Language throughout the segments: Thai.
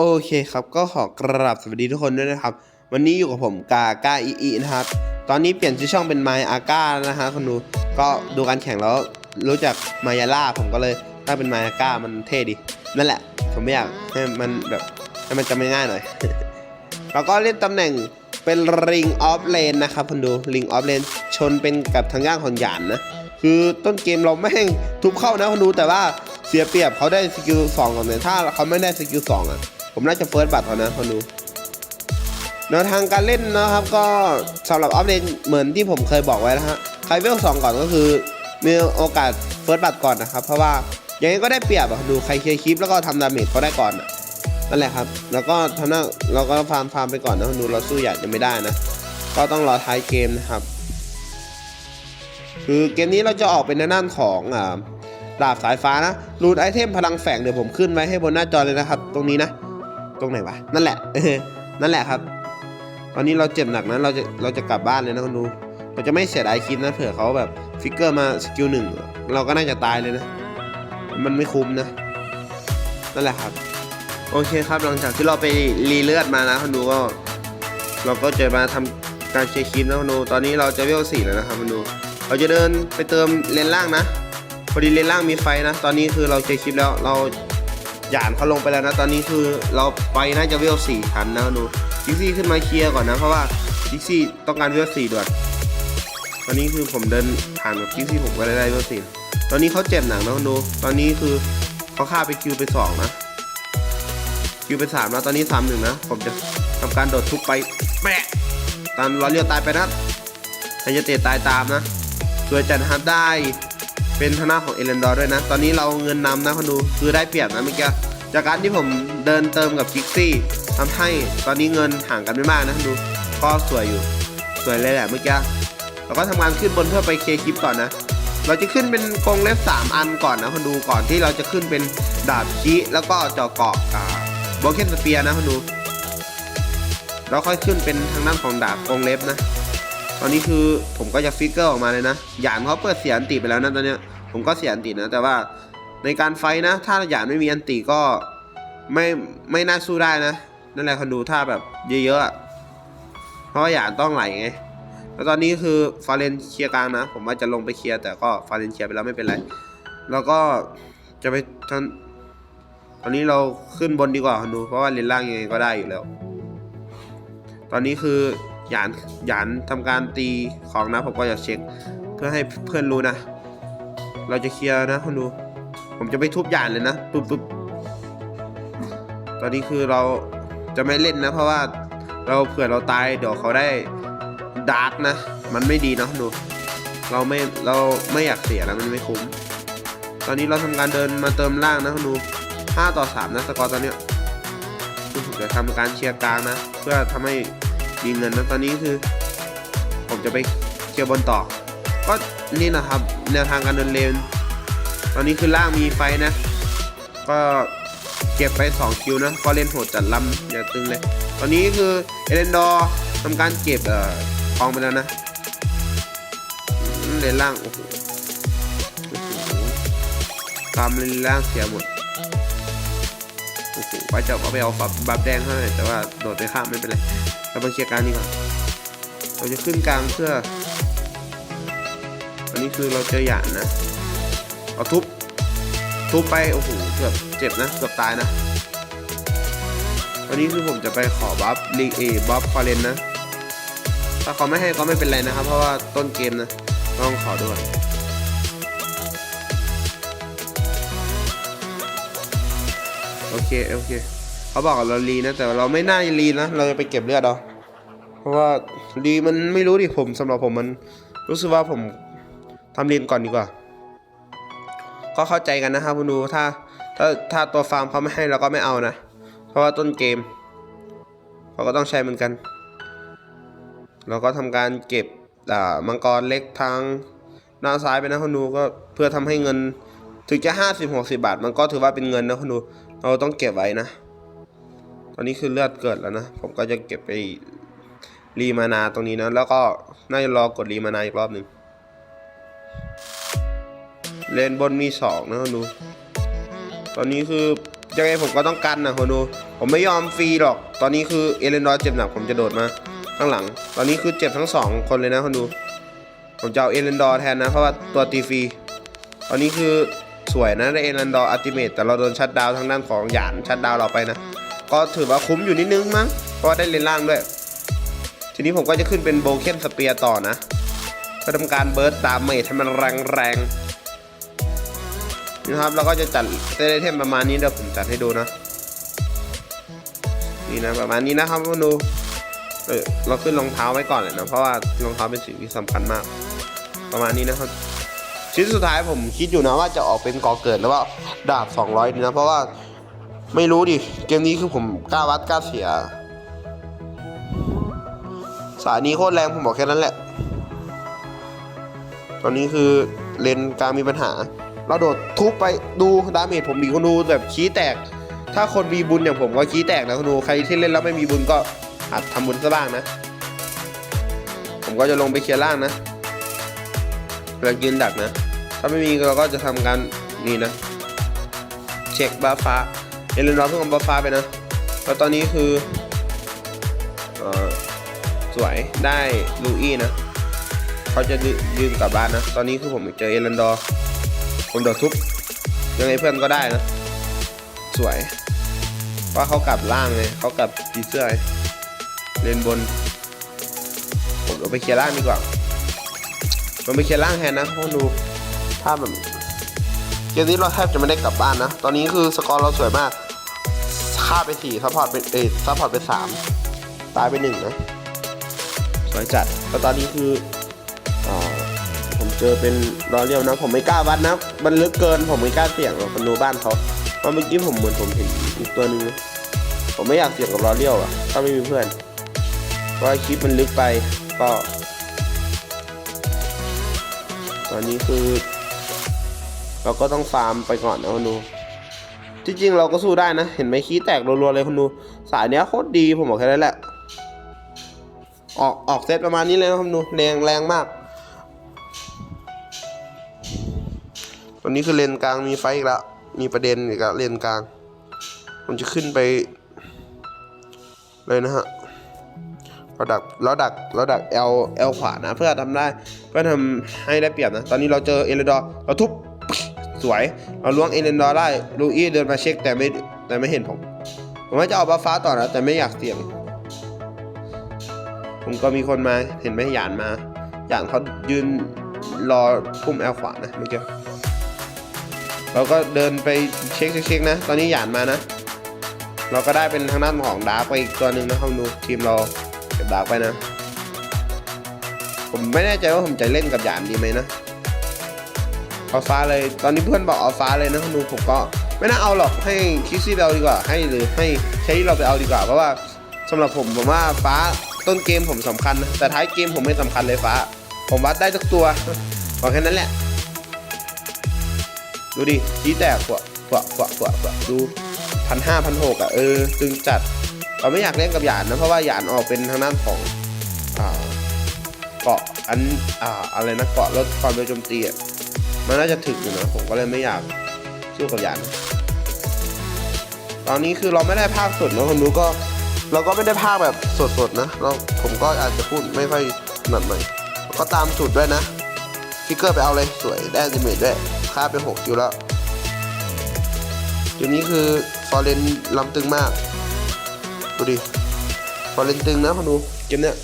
โอเคครับก็ขอกราบสวัสดีทุกคนด้วยนะครับ วันนี้อยู่กับผมกาก้าอีอีนะครับ ตอนนี้เปลี่ยนชื่อช่องเป็นไมอาก้านะฮะคนดูก็ดูการแข่งแล้วรู้จักมายาล่าผมก็เลยถ้าเป็นไมอาก้ามันเท่ดี นั่นแหละ ผมไม่อยากให้มันแบบให้มันจำง่ายๆหน่อย แล้วก็เล่นตำแหน่งเป็น Ring of Lane นะครับคนดู Ring of Lane ชนเป็นกับทางย่างของหยานนะ คือต้นเกมเราไม่ให้ทุบเข้านะคนดูแต่ว่าเสียเปรียบเขาได้สกิลสองก่อนเนี่ยถ้าเขาไม่ได้สกิลสองอะ ผมน่าจะเฟิร์สบัตรเขานะคนดูแนวทางการเล่นนะครับก็สำหรับออฟเลนเหมือนที่ผมเคยบอกไว้นะฮะใครเวลสองก่อนก็คือมีโอกาสเฟิร์สบัตรก่อนนะครับ เพราะว่าอยังไงก็ได้เปรียบอะดูใครเคลียร์คลิปแล้วก็ทำดาเมจเขาได้ก่อนอะนั่นแหละครับ แล้วก็ทำหน้าเราก็ฟาร์มฟาร์มไปก่อนนะดูเราสู้ใหญ่จะไม่ได้นะ ก็ต้องรอท้ายเกมนะครับ คือเกมนี้เราจะออกเป็นในด้านของอ่าดาบสายฟ้านะรูนไอเทมพลังแฝงเดี๋ยวผมขึ้นไว้ให้บนหน้าจอเลยนะครับ ตรงนี้นะ ตรงไหนวะนั่นแหละนั่นแหละครับ ตอนนี้เราเจ็บหนักนะเราจะเราจะกลับบ้านเลยนะคุณดูเราจะไม่เสียดายคลิปนะเผื่อเขาแบบฟิกเกอร์มาสกิลหนึ่งเราก็น่าจะตายเลยนะ มันไม่คุ้มนะ นั่นแหละครับ โอเคครับหลังจากที่เราไปรีเลือดมานะคุณดูก็ เราก็จะมาทำการเช็คคลิปนะคุณดูตอนนี้เราจะเวลสี่แล้วนะครับคุณดูเราจะเดินไปเติมเลนล่างนะพอดีเลนล่างมีไฟนะ ตอนนี้คือเราเช็คคลิปแล้วเรา หยานเขาลงไปแล้วนะตอนนี้คือเราไปน่าจะเวลสี่ทันนะคุณดูดิกซี่ขึ้นมาเคลียร์ก่อนนะเพราะว่าดิกซี่ต้องการเวลสี่ด่วนตอนนี้คือผมเดินผ่านกับดิกซี่ผมก็ได้เวลสี่ตอนนี้เขาเจ็บหนักนะคุณดูตอนนี้คือเขาฆ่าไปคิวไปสองนะคิวไปสามแล้วตอนนี้สามหนึ่งนะผมจะทำการโดดทุบไปแปะตามล้อเลียวตายไปนะไฮยาเตะตายตามนะสวยจัดฮับได้ เป็นทนาของเอเลนดอร์ด้วยนะ ตอนนี้เราเงินนำนะคนดูคือได้เปรียบนะเมื่อกี้จากการที่ผมเดินเติมกับกิกซี่ทำให้ตอนนี้เงินห่างกันไม่มากนะคนดูก็สวยอยู่ สวยเลยแหละเมื่อกี้เราก็ทำงานขึ้นบนเพื่อไปเคคลิปก่อนนะ เราจะขึ้นเป็นกรงเล็บ 3 อันก่อนนะคนดูก่อนที่เราจะขึ้นเป็นดาบชีแล้วก็เจาะเกาะอ่าบล็อกเคนสเปียนะคุณดูแล้วค่อยขึ้นเป็นทางด้านของดาบกรงเล็บนะ ตอนนี้คือผมก็จะฟิกเกอร์ออกมาเลยนะ หยานเขาเปิดเสียอันติไปแล้วนะตอนเนี้ย ผมก็เสียอันตินะ แต่ว่าในการไฟนะ ถ้าหยานไม่มีอันติก็ไม่ไม่น่าสู้ได้นะ นั่นแหละคนดูถ้าแบบเยอะๆอะเพราะว่าหยานต้องไหลไง แล้วตอนนี้คือฟาเรนเคลียร์กลางนะ ผมว่าจะลงไปเคลียร์แต่ก็ฟาเรนเคลียร์ไปแล้วไม่เป็นไร แล้วก็จะไปทางตอนนี้เราขึ้นบนดีกว่าคุณดู เพราะว่าเลนล่างยังไงก็ได้อยู่แล้ว ตอนนี้คือ หยานหยานทำการตีของนะผมก็จะเช็ค เพื่อให้เพื่อนรู้นะ เราจะเคลียร์นะคุณดู ผมจะไปทุบหยานเลยนะปุ๊บปุ๊บตอนนี้คือเราจะไม่เล่นนะ เพราะว่าเราเผื่อเราตายเดี๋ยวเขาได้ดาร์กนะ มันไม่ดีนะคุณดู เราไม่เราไม่อยากเสียแล้วมันไม่คุ้ม ตอนนี้เราทำการเดินมาเติมล่างนะคุณดู5ต่อ3นะสกอร์ตอนเนี้ยคือผมจทำการเชียร์กลางนะ เพื่อทำให้ มีเงินนะตอนนี้คือ ผมจะไปเชียร์บนต่อ ก็นี่นะครับ แนวทางการเดินเลน ตอนนี้คือล่างมีไฟนะ ก็เก็บไป 2 คิวนะพอเล่นโหดจัดลำอย่าตึงเลย ตอนนี้คือเอเลนดอร์ทำการเก็บเอ่อทองไปแล้วนะเลนล่างโอ้โหโอ้โหตามเลนล่างเสียหมดโอ้โหว่าจะเอาไปเอาฝับบับแดงเท่าไหร่แต่ว่าโดดไปข้ามไม่เป็นไร เราไปเคลียร์กลางดีกว่า เราจะขึ้นกลางเพื่อ อันนี้คือเราเจอหยานนะ เอาทุบ ทุบไป โอ้โห เกือบเจ็บนะ เกือบตายนะอันนี้คือผมจะไปขอบัฟลีเอบัฟฟาเรนนะ ถ้าเขาไม่ให้ก็ไม่เป็นไรนะครับ เพราะว่าต้นเกมนะต้องขอด้วยโอเค โอเค เขาบอกกับเรารีนะ แต่เราไม่น่าจะรีนะ เราจะไปเก็บเลือดเอาเพราะว่ารีมันไม่รู้ดิผมสำหรับผมมันรู้สึกว่าผมทำเรียนก่อนดีกว่า ก็เข้าใจกันนะครับคุณดูถ้าถ้าถ้าตัวฟาร์มเขาไม่ให้เราก็ไม่เอานะ เพราะว่าต้นเกมเขาก็ต้องใช้เหมือนกัน เราก็ทำการเก็บอ่ามังกรเล็กทางหน้านซ้ายไปนะคุณดูก็เพื่อทำให้เงินถึงจะห้าสิบหกสิบาท มันก็ถือว่าเป็นเงินนะคุณดู เราต้องเก็บไว้นะ ตอนนี้คือเลือดเกิดแล้วนะ ผมก็จะเก็บไปรีมานาตรงนี้นะ แล้วก็น่าจะรอกดรีมานาอีกรอบหนึ่งเลนบนมีสองนะคุณดู ตอนนี้คือยังไงผมก็ต้องกันนะคนดู ผมไม่ยอมฟรีหรอก ตอนนี้คือเอเลนดอร์เจ็บหนักผมจะโดดมาข้างหลัง ตอนนี้คือเจ็บทั้งสองคนเลยนะคนดู ผมจะเอาเอเลนดอร์แทนนะ เพราะว่าตัวตีฟรี ตอนนี้คือสวยนะได้เอเลนดอร์อัติเมตแต่เราโดนชัดดาวทางด้านของหยานชัดดาวเราไปนะ ก็ถือว่าคุ้มอยู่นิดนึงมั้ง เพราะว่าได้เลนล่างด้วย ทีนี้ผมก็จะขึ้นเป็นโบเคนสเปียร์ต่อนะเพื่อทำการเบิร์ดตามเมทให้มันแรงแรงๆนะครับเราก็จะจัดเซตไอเทมประมาณนี้เดี๋ยวผมจัดให้ดูนะ นี่นะประมาณนี้นะครับมาดูเออเราขึ้นรองเท้าไว้ก่อนเลยนะ เพราะว่ารองเท้าเป็นสิ่งที่สำคัญมาก ประมาณนี้นะครับชิ้นสุดท้ายผมคิดอยู่นะว่าจะออกเป็นกอเกิดแล้วว่าดาบ 200ดีนะเพราะว่า ไม่รู้ดิ เกมนี้คือผมกล้าวัดกล้าเสีย สายนี้โคตรแรงผมบอกแค่นั้นแหละ ตอนนี้คือเลนกลางมีปัญหา เราโดดทุบไปดูดาเมจผมดีคนดูแบบขี้แตก ถ้าคนมีบุญอย่างผมก็ขี้แตกนะคุณดูใครที่เล่นแล้วไม่มีบุญก็หัดทำบุญซะบ้างนะ ผมก็จะลงไปเคลียร์ล่างนะแล้วยืนดักนะ ถ้าไม่มีเราก็จะทำการนี่นะ เช็คบัฟฟ้า เอเลนดอเพิ่งเอาบัฟฟ้าไปนะ แล้วตอนนี้คือเออสวยได้ลูอี้นะเขาจะยืนกลับบ้านนะ ตอนนี้คือผมเจอเอเลนดอร์ผมโดดทุบยังไงเพื่อนก็ได้นะ สวยว่าเขากลับล่างเลยเขากลับปีเสื้อเลนบน ผมเอาไปเคลียร์ล่างดีกว่าผมไปเคลียร์ล่างแทนนะพวกดูถ้าแบบเกมนี้เราแทบจะไม่ได้กลับบ้านนะ ตอนนี้คือสกอร์เราสวยมาก ค่าไปสี่ซัพพอร์ตเป็นเอซัพพอร์ตไปสามตายไปหนึ่งนะสวยจัดแล้วตอนนี้คืออ่าผมเจอเป็นรอเรียวนะ ผมไม่กล้าวัดนะ มันลึกเกินผมไม่กล้าเสี่ยงหรอกคนดูบ้านเขาเพราะเมื่อกี้ผมเหมือนผมเห็นอีกตัวหนึงนะผมไม่อยากเสี่ยงกับรอเรียวอะถ้าไม่มีเพื่อนเพราะว่าคลิปมันลึกไปก็ตอนนี้คือ เราก็ต้องฟาร์มไปก่อนนะคนดู จริงๆ เราก็สู้ได้นะ เห็นไหมขี้แตกรัวๆเลยคนดู สายเนี้ยโคตรดีผมบอกแค่นั้นแหละ ออกออกเซตประมาณนี้เลยนะครับดูแรงแรงมากตอนนี้คือเลนกลางมีไฟอีกแล้วมีประเด็นอีกแล้วเลนกลางผมจะขึ้นไป เลยนะฮะเราดักเราดักเราดัก L L ขวานะ เพื่อทำได้ เพื่อทำให้ได้เปรียบนะ ตอนนี้เราเจอเอเลดอร์เราทุบ สวยเราล้วงเอเลนดอร์ได้ลูอี้เดินมาเช็คแต่ไม่แต่ไม่เห็นผม ผมว่าจะเอาบัฟฟ้าต่อนะ แต่ไม่อยากเสี่ยง ผมก็มีคนมาเห็นไหมหยานมาหยานเขายืนรอพุ่มแอลขวานะเมื่อกี้เราก็เดินไปเช็คเช็คนะ ตอนนี้หยานมานะ เราก็ได้เป็นทางด้านของดาร์กไปอีกตัวหนึ่งนะครับดูทีมเราเก็บดาร์กไปนะ ผมไม่แน่ใจว่าผมจะเล่นกับหยานดีไหมนะ เอาฟ้าเลย ตอนนี้เพื่อนบอกเอาฟ้าเลยนะครับดูผมก็ไม่น่าเอาหรอกให้คิซี่เอาดีกว่าให้หรือให้ใช้เราไปเอาดีกว่าเพราะว่าสำหรับผมผมว่าฟ้าต้นเกมผมสำคัญนะแต่ท้ายเกมผมไม่สำคัญเลยฟ้า ผมวัดได้ทุกตัวบอกแค่นั้นแหละ ดูดิชี้แตกกว่ากว่ากว่ากว่าว่าดูพันห้าพันหกอะเออตึงจัดเราไม่อยากเล่นกับหยานนะเพราะว่าหยานออกเป็นทางด้านของอ่าเกาะอันอ่าอะไรนะเกาะลดความเร็วโจมตีอะ มันน่าจะถึกอยู่นะผมก็เลยไม่อยากสู้กับหยานตอนนี้คือเราไม่ได้ภาคสดนะคนดูก็ เราก็ไม่ได้ภาคแบบสดๆนะเราผมก็อาจจะพูดไม่ค่อยถนัดหน่อยก็ตามสูตรด้วยนะฟิกเกอร์ไปเอาเลยสวยได้ดิเมจด้วยค่าไป6คิวแล้วตัวนี้คือฟอร์เรนลำตึงมากดูดิฟอร์เรนตึงนะคนดูเกมเนี้ย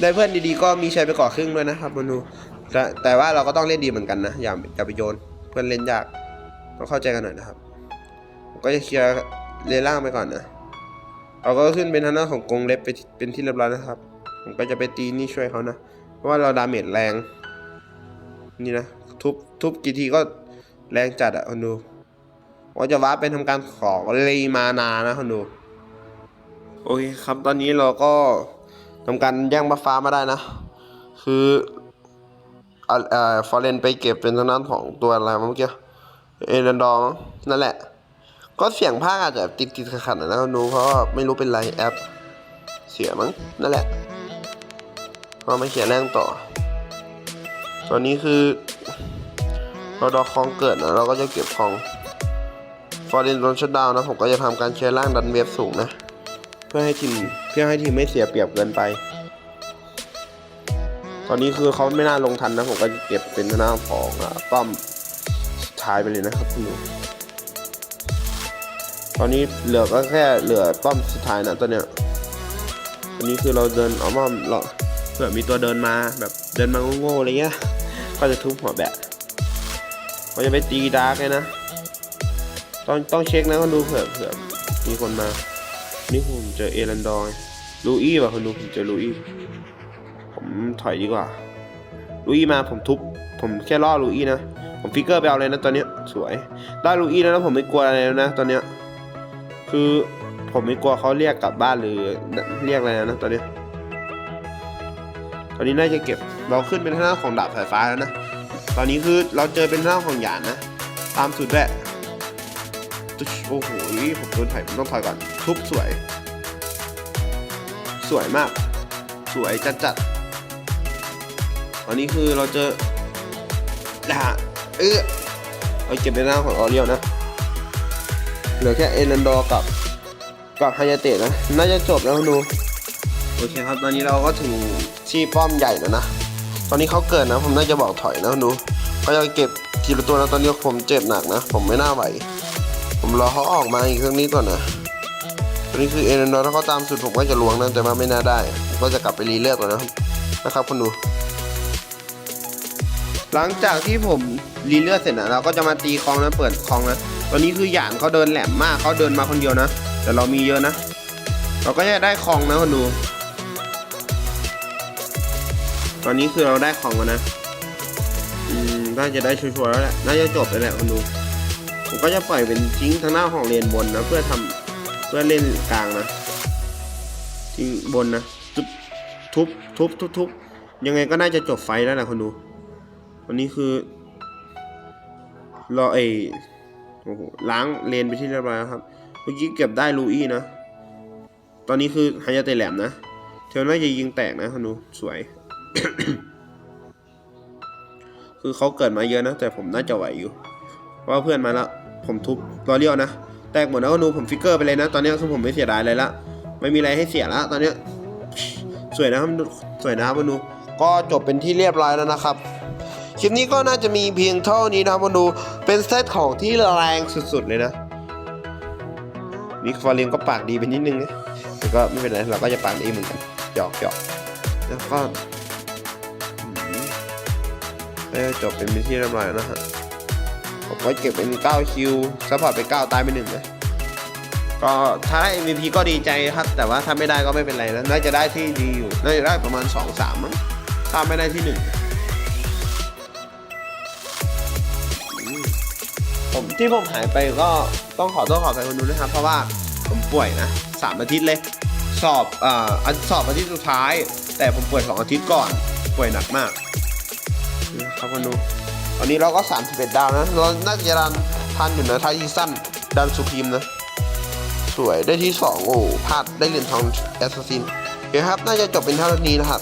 ได้เพื่อนดีๆก็มีชัยไปก่อครึ่งด้วยนะครับคนดู แต่แต่ว่าเราก็ต้องเล่นดีเหมือนกันนะ อย่าอย่าไปโยน เพื่อนเล่นยาก ต้องเข้าใจกันหน่อยนะครับ ก็จะเคลียร์เลนล่างไปก่อนนะเราก็ขึ้นเป็นทางด้านของกรงเล็บไปเป็นที่เรียบร้อยนะครับ ผมก็จะไปตีนี่ช่วยเขานะ เพราะว่าเราดาเมจแรง นี่นะ ทุบทุบกี่ทีก็แรงจัดอะคนดูว่าจะว้าร์ปเป็นทำการของเลมานานะคนดูโอเคครับตอนนี้เราก็ทำการแย่งบัฟฟ้ามาได้นะ คือ เอ่อฟอร์เรนไปเก็บเป็นทางด้านของตัวอะไรเมื่อกี้เอเรนดอร์มั้งนั่นแหละ ก็เสียงภาคอาจจะติดติดขัดๆหน่อยนะก็ดูเพราะไม่รู้เป็นไรแอป เสียมั้งนั่นแหละก็ไม่เขียนแรงต่อ ตอนนี้คือเราดอกคลองเกิดนะเราก็จะเก็บคลองฟอร์เรนโดนชัดดาวนะผมก็จะทำการเชียร์ล่างดันเวฟสูงนะ เพื่อให้ทีมเพื่อให้ทีมไม่เสียเปรียบเกินไป ตอนนี้คือเขาไม่น่าลงทันนะ ผมก็จะเก็บเป็นหน้าของป้อมท้ายไปเลยนะครับคุณหนูตอนนี้เหลือก็แค่เหลือป้อมสุดท้ายนะตอนเนี้ยตอนนี้คือเราเดินเอามาเราเผื่อมีตัวเดินมาแบบเดินมาโง่ๆอะไรเงี้ย ก็จะทุบหัวแบะก็จะไปตีดาร์กเลยนะ ต้องต้องเช็คนะคนดูเผื่อเผื่อมีคนมา นี่ผมเจอเอรันดอยลูอี้ป่ะคนดูผมเจอลูอี้ ถอยดีกว่าลูอี้มาผมทุบ ผมแค่ล่อลูอี้นะ ผมฟิกเกอร์ไปเอาเลยนะตอนนี้สวย ได้ลูอี้แล้วนะผมไม่กลัวอะไรแล้วนะ ตอนเนี้ยคือผมไม่กลัวเขาเรียกกลับบ้านหรือเรียกอะไรนะตอนนี้ ตอนนี้น่าจะเก็บเราขึ้นเป็นทางด้าของดาบสายฟ้าแล้วนะ ตอนนี้คือเราเจอเป็นทางด้าของหยานนะ ตามสุดแหละโอ้โหผมโดนถอยผมต้องถอยก่อนทุบสวย สวยมาก สวยจัดจัด ตอนนี้คือเราจอนะฮะเออเราเก็บในหน้าของออเรียวนะ เหลือแค่เอรันดอร์กับกับฮายาเตะนะ น่าจะจบแล้วดู โอเคครับ ตอนนี้เราก็ถึงที่ป้อมใหญ่แล้วนะ ตอนนี้เขาเกิดนะ ผมน่าจะบอกถอยนะคุณดูก็จะเก็บทีละตัวนะตอนนี้ผมเจ็บหนักนะ ผมไม่น่าไหว ผมรอเขาออกมาอีกครั้งนี้ก่อนนะตอนนี้คือเอเรนดอร์ถ้าเขาตามสุดผมก็จะลวงนะแต่ว่าไม่น่าได้ ก็จะกลับไปรีเลือกก่อนนะครับนะครับคุณดู หลังจากที่ผมรีเลือดเสร็จนะเราก็จะมาตีคลองนะเปิดคลองนะตอนนี้คือหยานเขาเดินแหลมมากเขาเดินมาคนเดียวนะ แต่เรามีเยอะนะ เราก็จะได้คลองนะคุณดู ตอนนี้คือเราได้ของแล้วนะอืมน่าจะได้ชัวร์แล้วแหละน่าจะจบไปแหละคุณดูผมก็จะปล่อยเป็นทิ้งทางหน้าของเลนบนนะเพื่อทำเพื่อเล่นกลางนะทิ้งบนนะทุบทุบทุบทุบทุบยังไงก็น่าจะจบไฟแล้วแหละคุณดู วันนี้คือรอไอโอ้โหล้างเลนไปที่เรียบร้อยครับ เมื่อกี้เก็บได้ลูอี้นะ ตอนนี้คือฮายาเตแหลมนะ เทลน่าจะยิงแตกนะคุณดูสวย คือเขาเกิดมาเยอะนะ แต่ผมน่าจะไหวอยู่เพราะว่าเพื่อนมาแล้วผมทุบรอเลี้ยวนะ แตกหมดแล้วก็ดูผมฟิกเกอร์ไปเลยนะ ตอนนี้คือผมไม่เสียดายอะไรละ ไม่มีอะไรให้เสียล้วตอนนี้สวยนะครับสวยนะครับมาดูก็จบเป็นที่เรียบร้อยแล้วนะครับ คลิปนี้ก็น่าจะมีเพียงเท่านี้นะครับมาดูเป็นเซตของที่แรงสุดๆเลยนะนี่ฟอร์เรียมก็ปากดีไปนิดนึงนะแต่ก็ไม่เป็นไรเราก็จะปากดีเหมือนกันหยอกหยอกแล้วก็อืมก็จบเป็นที่เรียบร้อยแล้วนะฮะผมก็เก็บเป็น9คิวซัพพอร์ตไป 9 ตายไปหนึ่งนะก็ถ้าได้ MVP ก็ดีใจครับ แต่ว่าถ้าไม่ได้ก็ไม่เป็นไรนะน่าจะได้ที่ดีอยู่น่าจะได้ประมาณ 2 3มั้งถ้าไม่ได้ที่ 1 ที่ผมหายไปก็ต้องขอโทษขอไปคนดูนะครับ เพราะว่าผมป่วยนะสามอาทิตย์เลย สอบอ่าอันสอบอาทิตย์สุดท้าย แต่ผมป่วยสองอาทิตย์ก่อน ป่วยหนักมากนะครับคนดูตอนนี้เราก็ 31 ดาวนะเราน่าจะดันทันอยู่นะท้ายซีซั่นดันสุพีมนะ สวยได้ที่ 2 โอ้พลาดได้เหรียญทองแอสซัสซินโอเคครับ น่าจะจบเป็นเท่านี้นะครับ